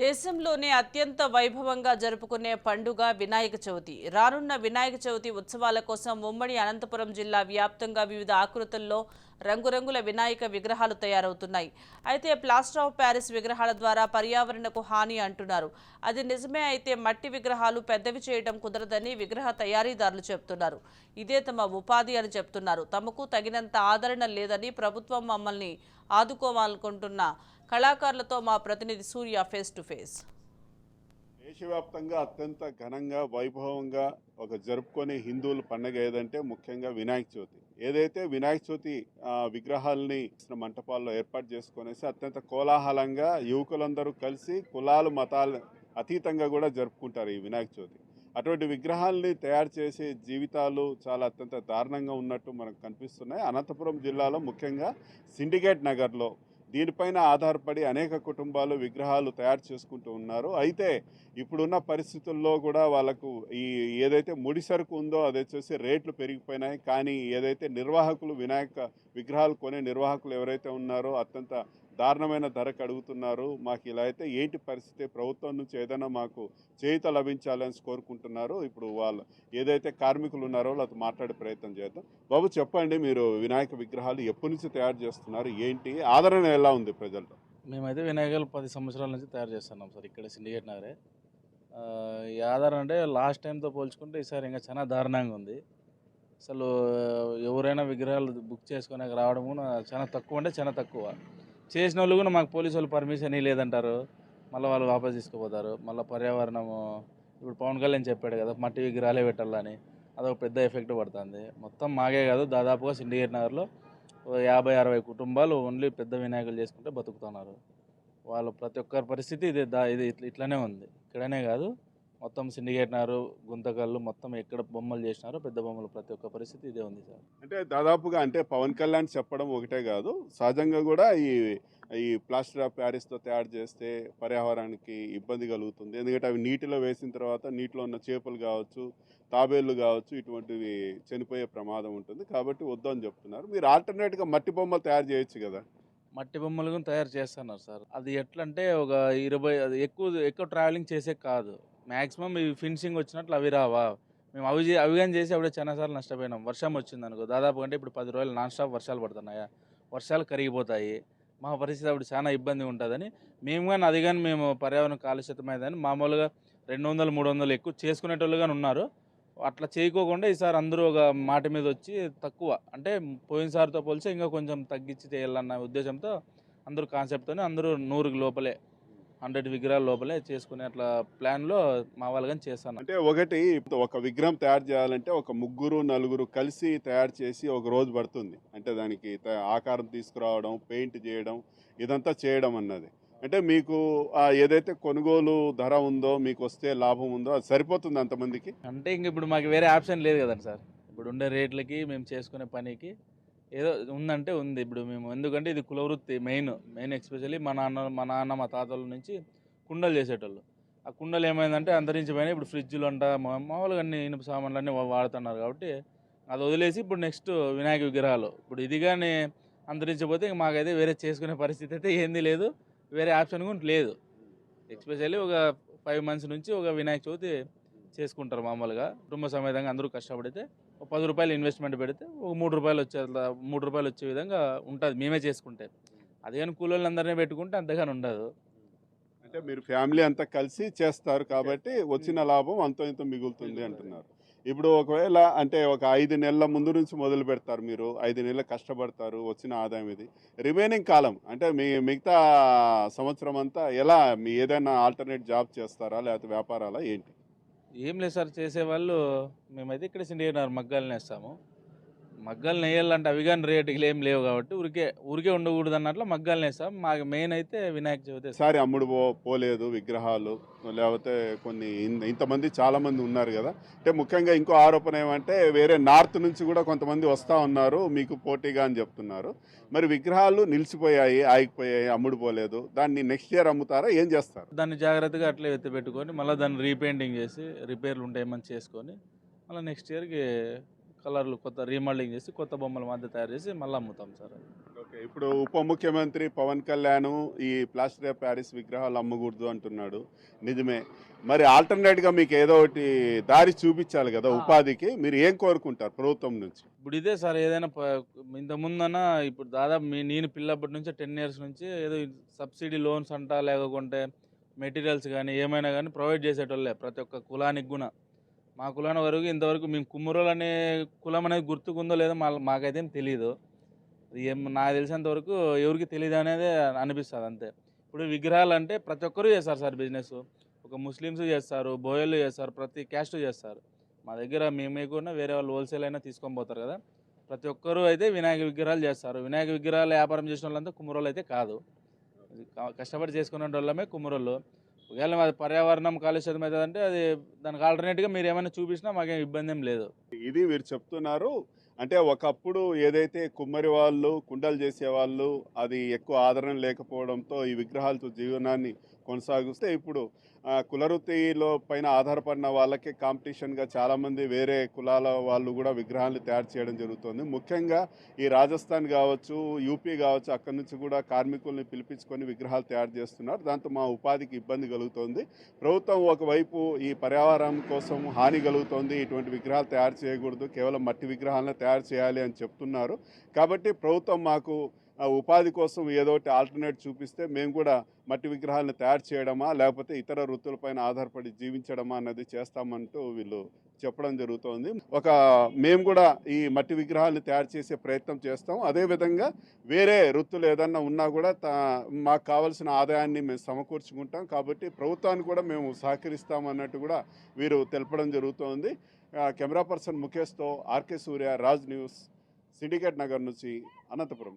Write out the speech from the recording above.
దేశంలోనే అత్యంత వైభవంగా జరుపుకునే పండుగ వినాయక చవితి. రానున్న వినాయక చవితి ఉత్సవాల కోసం ఉమ్మడి అనంతపురం జిల్లా వ్యాప్తంగా వివిధ ఆకృతుల్లో రంగురంగుల వినాయక విగ్రహాలు తయారవుతున్నాయి. అయితే ప్లాస్టర్ ఆఫ్ ప్యారిస్ విగ్రహాల ద్వారా పర్యావరణకు హాని అంటున్నారు. అది నిజమే అయితే మట్టి విగ్రహాలు పెద్దవి చేయడం కుదరదని విగ్రహ తయారీదారులు చెప్తున్నారు. ఇదే తమ ఉపాధి అని చెప్తున్నారు. తమకు తగినంత ఆదరణ లేదని ప్రభుత్వం మమ్మల్ని ఆదుకోవాలనుకుంటున్న కళాకారులతో మా ప్రతినిధి సూర్య ఫేస్ టు ఫేస్ దేశవ్యాప్తంగా అత్యంత ఘనంగా వైభవంగా ఒక జరుపుకునే హిందువుల పండగ ఏదంటే ముఖ్యంగా వినాయక చవితి. ఏదైతే వినాయక చవితి విగ్రహాలని ఇచ్చిన మంటపాల్లో ఏర్పాటు చేసుకునేసి అత్యంత కోలాహలంగా యువకులందరూ కలిసి కులాలు మతాలు అతీతంగా కూడా జరుపుకుంటారు ఈ వినాయక చవితి. అటువంటి విగ్రహాలని తయారు చేసే జీవితాలు చాలా అత్యంత దారుణంగా ఉన్నట్టు మనకు కనిపిస్తున్నాయి. అనంతపురం జిల్లాలో ముఖ్యంగా సిండికేట్ నగర్లో దీనిపైన ఆధారపడి అనేక కుటుంబాలు విగ్రహాలు తయారు చేసుకుంటూ ఉన్నారు. అయితే ఇప్పుడున్న పరిస్థితుల్లో కూడా వాళ్ళకు ఈ ఏదైతే ముడి సరుకు ఉందో అది వచ్చేసి రేట్లు పెరిగిపోయినాయి. కానీ ఏదైతే నిర్వాహకులు వినాయక విగ్రహాలు కొనే నిర్వాహకులు ఎవరైతే ఉన్నారో అత్యంత దారుణమైన ధరకు అడుగుతున్నారు. మాకు ఇలా అయితే ఏంటి పరిస్థితి? ప్రభుత్వం నుంచి ఏదైనా మాకు చేయుత లభించాలని కోరుకుంటున్నారు. ఇప్పుడు వాళ్ళు ఏదైతే కార్మికులు ఉన్నారో వాళ్ళతో మాట్లాడే ప్రయత్నం చేద్దాం. బాబు చెప్పండి మీరు వినాయక విగ్రహాలు ఎప్పటి నుంచి తయారు చేస్తున్నారు? ఏంటి? ఆదరణ ఎలా ఉంది ప్రజల్లో? మేమైతే వినాయకులు పది సంవత్సరాల నుంచి తయారు చేస్తున్నాం సార్. ఇక్కడ సిండికేట్ నగరే. ఆధారం అంటే లాస్ట్ టైంతో పోల్చుకుంటే ఈసారి ఇంకా చాలా దారుణంగా ఉంది. అసలు ఎవరైనా విగ్రహాలు బుక్ చేసుకునే రావడం కూడా చాలా తక్కువ అంటే చాలా తక్కువ. చేసిన వాళ్ళు కూడా మాకు పోలీసు వాళ్ళు పర్మిషన్ లేదంటారు మళ్ళీ వాళ్ళు వాపస్ తీసుకుపోతారు. మళ్ళీ పర్యావరణము ఇప్పుడు పవన్ కళ్యాణ్ చెప్పాడు కదా మట్టి విగ్రహాలే పెట్టాలని. అదొక పెద్ద ఎఫెక్ట్ పడుతుంది. మొత్తం మాగే కాదు దాదాపుగా సిండిగేట్ నగర్లో యాభై అరవై కుటుంబాలు ఓన్లీ పెద్ద వినాయకులు చేసుకుంటే బతుకుతున్నారు. వాళ్ళ ప్రతి ఒక్కరి పరిస్థితి ఇది దా ఇది ఇట్లానే ఉంది. ఇక్కడనే కాదు మొత్తం సిండికేట్నారు గుంతకల్లు మొత్తం ఎక్కడ బొమ్మలు చేసినారో పెద్ద బొమ్మలు ప్రతి ఒక్క పరిస్థితి ఇదే ఉంది సార్. అంటే దాదాపుగా అంటే పవన్ కళ్యాణ్ చెప్పడం ఒకటే కాదు సహజంగా కూడా ఈ ఈ ప్లాస్టర్ ఆఫ్ ప్యారిస్తో తయారు చేస్తే పర్యావరణానికి ఇబ్బంది కలుగుతుంది. ఎందుకంటే అవి నీటిలో వేసిన తర్వాత నీటిలో ఉన్న చేపలు కావచ్చు తాబేళ్ళు కావచ్చు ఇటువంటివి చనిపోయే ప్రమాదం ఉంటుంది. కాబట్టి వద్దు అని చెప్తున్నారు. మీరు ఆల్టర్నేట్గా మట్టి బొమ్మలు తయారు చేయొచ్చు కదా. మట్టి బొమ్మలు కూడా తయారు చేస్తున్నారు సార్. అది ఎట్లా అంటే ఒక ఇరవై అది ఎక్కువ ఎక్కువ ట్రావెలింగ్ చేసే కాదు. మ్యాక్సిమం ఈ ఫినిషింగ్ వచ్చినట్లు అవి రావా. మేము అవి అవి కానీ చేసి అప్పుడే చాలాసార్లు నష్టపోయినాం. వర్షం వచ్చింది అనుకో దాదాపు అంటే ఇప్పుడు పది రోజులు నాన్ స్టాప్ వర్షాలు పడుతున్నాయా? వర్షాలు కరిగిపోతాయి. మా పరిస్థితి అప్పుడు చాలా ఇబ్బంది ఉంటుందని మేము కానీ అది కానీ మేము పర్యావరణం కాలుష్యతమైందని మామూలుగా రెండు వందలు మూడు వందలు ఎక్కువ చేసుకునేటోళ్ళు కానీ ఉన్నారు. అట్లా చేయకోకుండా ఈసారి అందరూ ఒక మాట మీద వచ్చి తక్కువ. అంటే పోయినసారితో పోలిసి ఇంకా కొంచెం తగ్గించి చేయాలన్న ఉద్దేశంతో అందరూ కాన్సెప్ట్తోనే అందరూ నూరుకి లోపలే హండ్రెడ్ విగ్రహాల లోపలే చేసుకునే అట్లా ప్లాన్లో మా వాళ్ళు కానీ చేస్తాను. అంటే ఒకటి ఒక విగ్రహం తయారు చేయాలంటే ఒక ముగ్గురు నలుగురు కలిసి తయారు చేసి ఒక రోజు పడుతుంది. అంటే దానికి త- ఆకారం తీసుకురావడం పెయింట్ చేయడం ఇదంతా చేయడం అన్నది. అంటే మీకు ఏదైతే కొనుగోలు ధర ఉందో మీకు వస్తే లాభం ఉందో అది సరిపోతుంది అంతమందికి? అంటే ఇంక ఇప్పుడు మాకు వేరే ఆప్షన్ లేదు కదండి సార్. ఇప్పుడు ఉండే రేట్లకి మేము చేసుకునే పనికి ఏదో ఉందంటే ఉంది. ఇప్పుడు మేము ఎందుకంటే ఇది కులవృత్తి మెయిన్ మెయిన్ ఎక్స్పెషల్లీ మా నాన్న మా నాన్న మా తాతల నుంచి కుండలు చేసేటోళ్ళు. ఆ కుండలు ఏమైందంటే అంతరించిపోయినా ఇప్పుడు ఫ్రిడ్జ్లు అంట మామూలుగా అన్ని ఇనుప సామాన్లు అన్నీ వాడుతున్నారు కాబట్టి అది వదిలేసి ఇప్పుడు నెక్స్ట్ వినాయక విగ్రహాలు. ఇప్పుడు ఇది కానీ అంతరించిపోతే ఇంక మాకైతే వేరే చేసుకునే పరిస్థితి అయితే ఏంది లేదు. వేరే ఆప్షన్ కూడా లేదు. ఎక్స్పెషల్లీ ఒక ఫైవ్ మంత్స్ నుంచి ఒక వినాయక చవితి చేసుకుంటారు మామూలుగా. కుటుంబ సమేతంగా అందరూ కష్టపడితే ఒక పది రూపాయలు ఇన్వెస్ట్మెంట్ పెడితే ఒక మూడు రూపాయలు వచ్చే మూడు రూపాయలు వచ్చే విధంగా ఉంటుంది. మేమే చేసుకుంటే. అదే కానీ కూలోళ్ళందరినీ పెట్టుకుంటే అంతగాని ఉండదు. అంటే మీరు ఫ్యామిలీ అంతా కలిసి చేస్తారు కాబట్టి వచ్చిన లాభం అంతో ఇంత మిగులుతుంది అంటున్నారు. ఇప్పుడు ఒకవేళ అంటే ఒక ఐదు నెలల ముందు నుంచి మొదలు పెడతారు మీరు ఐదు నెలలు కష్టపడతారు వచ్చిన ఆదాయం ఇది. రిమైనింగ్ కాలం అంటే మీ మిగతా సంవత్సరం అంతా ఎలా మీ ఏదైనా ఆల్టర్నేట్ జాబ్ చేస్తారా లేకపోతే వ్యాపారాలా ఏంటి? ఏం లేదు సార్ చేసేవాళ్ళు మేమైతే ఇక్కడ సిండియన్ మగ్గాలు నేస్తాము. మగ్గాలు నేయాలంటే అవి కానీ రేటుకి ఏం లేవు కాబట్టి ఊరికే ఊరికే ఉండకూడదు అన్నట్లు మగ్గాలు నేస్తాం మాకు మెయిన్ అయితే వినాయక చవితి ఈసారి అమ్ముడు పో పోలేదు విగ్రహాలు లేకపోతే కొన్ని ఇంతమంది చాలా మంది ఉన్నారు కదా. అంటే ముఖ్యంగా ఇంకో ఆరోపణ ఏమంటే వేరే నార్త్ నుంచి కూడా కొంతమంది వస్తూ ఉన్నారు మీకు పోటీగా అని చెప్తున్నారు. మరి విగ్రహాలు నిలిచిపోయాయి ఆగిపోయాయి అమ్ముడు పోలేదు. దాన్ని నెక్స్ట్ ఇయర్ అమ్ముతారా? ఏం చేస్తారు? దాన్ని జాగ్రత్తగా అట్లే ఎత్తి పెట్టుకొని మళ్ళీ దాన్ని రీపెయింటింగ్ చేసి రిపేర్లు ఉంటాయేమని చేసుకొని మళ్ళీ నెక్స్ట్ ఇయర్కి కలర్లు కొత్త రీమోడలింగ్ చేసి కొత్త బొమ్మల మధ్య తయారు చేసి మళ్ళీ అమ్ముతాం సార్. ఓకే ఇప్పుడు ఉప ముఖ్యమంత్రి పవన్ కళ్యాణ్ ఈ ప్లాస్టర్ ఆఫ్ ప్యారిస్ విగ్రహాలు అమ్మకూడదు అంటున్నాడు. నిజమే. మరి ఆల్టర్నేట్గా మీకు ఏదో ఒకటి దారి చూపించాలి కదా ఉపాధికి మీరు ఏం కోరుకుంటారు ప్రభుత్వం నుంచి? ఇప్పుడు ఇదే సార్ ఏదైనా ప- ఇంత ముందన్న ఇప్పుడు దాదాపు మీ నేను పిల్లప్పటి నుంచి టెన్ ఇయర్స్ నుంచి ఏదో సబ్సిడీ లోన్స్ అంట లేకుంటే మెటీరియల్స్ కానీ ఏమైనా కానీ ప్రొవైడ్ చేసేటోళ్ళే ప్రతి ఒక్క కులానికి కూడా. మా కులాన వరకు ఇంతవరకు మేము కుమ్మరోలు అనే కులం అనేది గుర్తుకుందో లేదో మా మాకైతే తెలియదు ఏం నాకు తెలిసినంతవరకు ఎవరికి తెలియదు అనేది అనిపిస్తుంది అంతే. ఇప్పుడు విగ్రహాలు అంటే ప్రతి ఒక్కరు చేస్తారు సార్ బిజినెస్. ఒక ముస్లిమ్స్ చేస్తారు బోయలు చేస్తారు ప్రతి క్యాస్ట్ చేస్తారు. మా దగ్గర మేమే కూడా వేరే వాళ్ళు హోల్సేల్ అయినా తీసుకొని పోతారు కదా. ప్రతి ఒక్కరూ అయితే వినాయక విగ్రహాలు చేస్తారు. వినాయక విగ్రహాలు వ్యాపారం చేసిన వాళ్ళంతా కుమ్మరోళ్ళు అయితే కాదు. కష్టపడి చేసుకునే వాళ్ళమే కుమ్మరోళ్ళు. ఒకవేళ అది పర్యావరణం కాలుష్యం అవుతుందంటే అది దానికి ఆల్టర్నేట్గా మీరు ఏమైనా చూపించినా మాకేం ఇబ్బంది ఏం లేదు. ఇది వీరు చెప్తున్నారు. అంటే ఒకప్పుడు ఏదైతే కుమ్మరి వాళ్ళు కుండలు చేసేవాళ్ళు అది ఎక్కువ ఆదరణ లేకపోవడంతో ఈ విగ్రహాలతో జీవనాన్ని కొనసాగిస్తే ఇప్పుడు కులవృత్తిలో పైన ఆధారపడిన వాళ్ళకే కాంపిటీషన్గా చాలామంది వేరే కులాల వాళ్ళు కూడా విగ్రహాలు తయారు చేయడం జరుగుతుంది. ముఖ్యంగా ఈ రాజస్థాన్ కావచ్చు యూపీ కావచ్చు అక్కడి నుంచి కూడా కార్మికుల్ని పిలిపించుకొని విగ్రహాలు తయారు చేస్తున్నారు. దాంతో మా ఉపాధికి ఇబ్బంది కలుగుతోంది. ప్రభుత్వం ఒకవైపు ఈ పర్యావరణం కోసం హాని కలుగుతోంది. ఇటువంటి విగ్రహాలు తయారు చేయకూడదు. కేవలం మట్టి విగ్రహాలను తయారు తయారు చేయాలి అని చెప్తున్నారు. కాబట్టి ప్రభుత్వం మాకు ఉపాధి కోసం ఏదో ఒకటి ఆల్టర్నేట్ చూపిస్తే మేము కూడా మట్టి విగ్రహాలను తయారు చేయడమా లేకపోతే ఇతర వృత్తులపైన ఆధారపడి జీవించడమా అన్నది చేస్తామంటూ వీళ్ళు చెప్పడం జరుగుతోంది. ఒక మేము కూడా ఈ మట్టి విగ్రహాలను తయారు చేసే ప్రయత్నం చేస్తాం. అదేవిధంగా వేరే వృత్తులు ఏదన్నా ఉన్నా కూడా తా మాకు కావాల్సిన ఆదాయాన్ని మేము సమకూర్చుకుంటాం. కాబట్టి ప్రభుత్వాన్ని కూడా మేము సహకరిస్తామన్నట్టు కూడా వీరు తెలపడం జరుగుతోంది. Camera person ముఖేష్తో RK Surya Raj news syndicate Nagar నుంచి అనంతపురం.